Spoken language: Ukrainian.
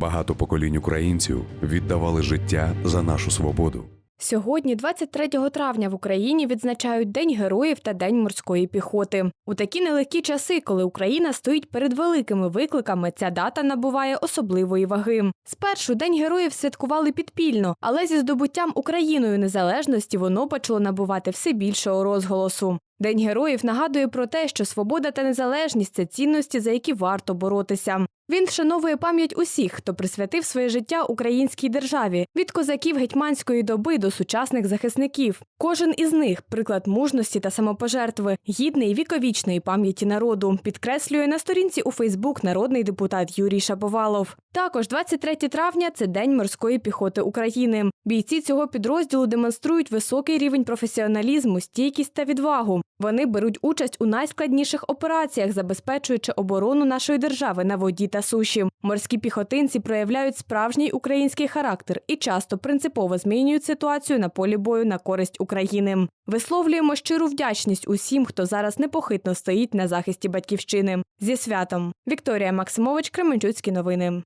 Багато поколінь українців віддавали життя за нашу свободу. Сьогодні, 23 травня, в Україні відзначають День героїв та День морської піхоти. У такі нелегкі часи, коли Україна стоїть перед великими викликами, ця дата набуває особливої ваги. Спершу День героїв святкували підпільно, але зі здобуттям Україною незалежності воно почало набувати все більшого розголосу. День героїв нагадує про те, що свобода та незалежність це цінності, за які варто боротися. Він вшановує пам'ять усіх, хто присвятив своє життя українській державі від козаків гетьманської доби до сучасних захисників. Кожен із них приклад мужності та самопожертви, гідний віковічної пам'яті народу, підкреслює на сторінці у Фейсбук народний депутат Юрій Шаповалов. Також 23 травня це День морської піхоти України. Бійці цього підрозділу демонструють високий рівень професіоналізму, стійкість та відвагу. Вони беруть участь у найскладніших операціях, забезпечуючи оборону нашої держави на воді та суші. Морські піхотинці проявляють справжній український характер і часто принципово змінюють ситуацію на полі бою на користь України. Висловлюємо щиру вдячність усім, хто зараз непохитно стоїть на захисті батьківщини. Зі святом Вікторія Максимович, Кременчуцькі новини.